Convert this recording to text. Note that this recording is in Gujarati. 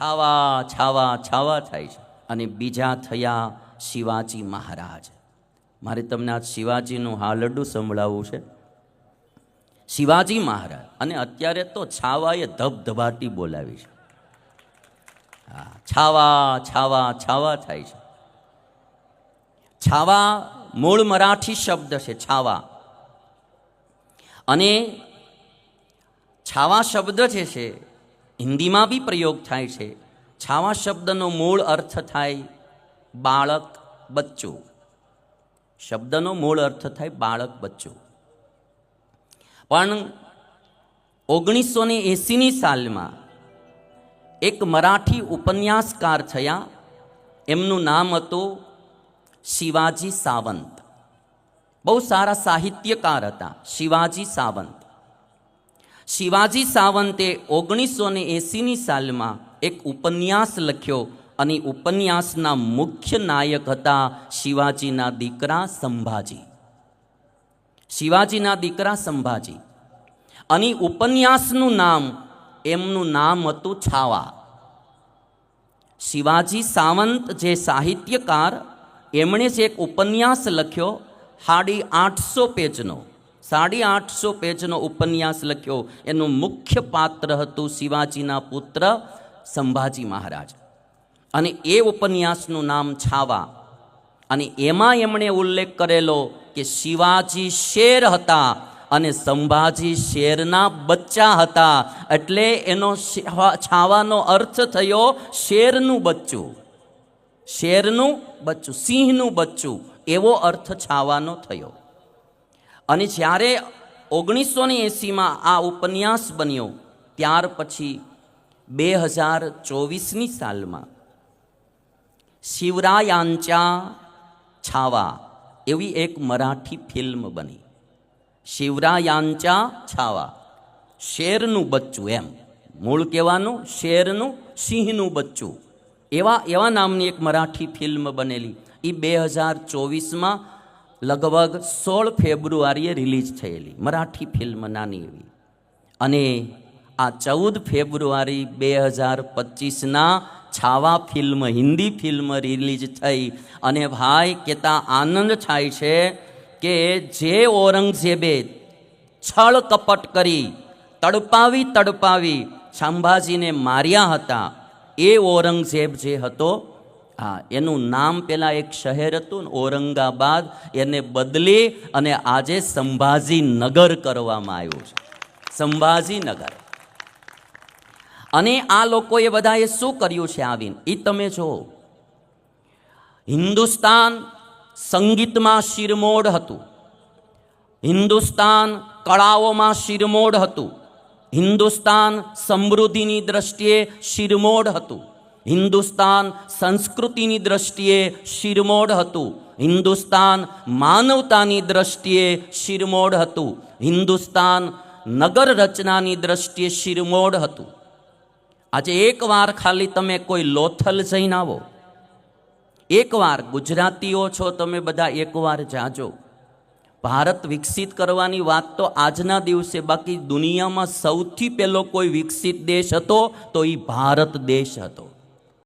છાવા છાવા છાવા થાય છે. અને બીજા થયા શિવાજી મહારાજ. મારે તમને આ શિવાજીનું હાલડું સંભળાવવું છે. શિવાજી મહારાજ, અને અત્યારે તો છાવાએ ધબધબાટી બોલાવી છે. છાવા છાવા છાવા થાય છે. છાવા મૂળ મરાઠી શબ્દ છે, છાવા. અને છાવા શબ્દ જે છે હિન્દીમાં બી પ્રયોગ થાય છે. છાવા શબ્દનો મૂળ અર્થ થાય બાળક બચ્ચું. શબ્દનો મૂળ અર્થ થાય બાળક બચ્ચું. પણ ઓગણીસો ને એંસીની સાલમાં એક મરાઠી ઉપન્યાસકાર થયા. એમનું નામ હતું શિવાજી સાવંત. બહુ સારા સાહિત્યકાર હતા, શિવાજી સાવંત. શિવાજી સાવંતે ઓગણીસો ને એંસીની સાલમાં એક ઉપન્યાસ લખ્યો અને ઉપન્યાસના મુખ્ય નાયક હતા શિવાજીના દીકરા સંભાજી. શિવાજીના દીકરા સંભાજી. અને ઉપન્યાસનું નામ, એમનું નામ હતું છાવા. શિવાજી સાવંત જે સાહિત્યકાર, એમણે જે એક ઉપન્યાસ લખ્યો સાડી આઠસો પેજનો. સાડી આઠસો પેજનો ઉપન્યાસ લખ્યો. એનું મુખ્ય પાત્ર હતું શિવાજીના પુત્ર સંભાજી મહારાજ. અને એ ઉપન્યાસનું નામ છાવા. અને એમાં એમણે ઉલ્લેખ કરેલો કે શિવાજી શેર હતા અને સંભાજી શેરના બચ્ચા હતા. એટલે એનો છાવાનો અર્થ થયો શેરનું બચ્ચું. શેરનું બચ્ચું, સિંહનું બચ્ચું. એવો અર્થ છાવાનો થયો. અને જ્યારે ઓગણીસો ને એંસીમાં આ ઉપન્યાસ બન્યો, ત્યાર પછી બે હજાર ચોવીસની સાલમાં. શિવરાયાંચા છાવા એવી એક મરાઠી ફિલ્મ બની. શિવરાયાંચા છાવા, શેરનું બચ્ચું એમ. મૂળ કહેવાનું શેરનું, સિંહનું બચ્ચું. એવા એવા નામની એક મરાઠી ફિલ્મ બનેલી. એ બે હજાર ચોવીસમાં લગભગ સોળ ફેબ્રુઆરીએ રિલીઝ થયેલી મરાઠી ફિલ્મ નાની એવી. અને આ ચૌદ ફેબ્રુઆરી બે હજાર પચીસના Chhaava film, Hindi film release થઈ. અને ભાઈ કહેતા આનંદ થાય છે કે જે ઔરંગઝેબે છળ કપટ કરી તડપાવી તડપાવી સંભાજીને માર્યા હતા, એ ઔરંગઝેબ જે હતો હા, એનું નામ પહેલાં એક શહેર હતું ને, ઔરંગાબાદ. એને બદલી અને આજે સંભાજીનગર કરવામાં આવ્યું છે. સંભાજીનગર. અને આ લોકોએ બધાએ શું કર્યું છે આવીને? એ તમે જુઓ. હિન્દુસ્તાન સંગીતમાં શિરમોડ હતું. હિન્દુસ્તાન કળાઓમાં શિરમોડ હતું. હિન્દુસ્તાન સમૃદ્ધિની દ્રષ્ટિએ શિરમોડ હતું. હિન્દુસ્તાન સંસ્કૃતિની દ્રષ્ટિએ શિરમોડ હતું. હિન્દુસ્તાન માનવતાની દ્રષ્ટિએ શિરમોડ હતું. હિન્દુસ્તાન નગર રચનાની દ્રષ્ટિએ શિરમોડ હતું. આજે એકવાર ખાલી તમે કોઈ લોથલ જઈને આવો. એકવાર ગુજરાતીઓ છો તમે બધા એકવાર જાજો. ભારત વિકસિત કરવાની વાત તો આજના દિવસે બાકી દુનિયામાં સૌથી પહેલો કોઈ વિકસિત દેશ હતો તો એ ભારત દેશ હતો.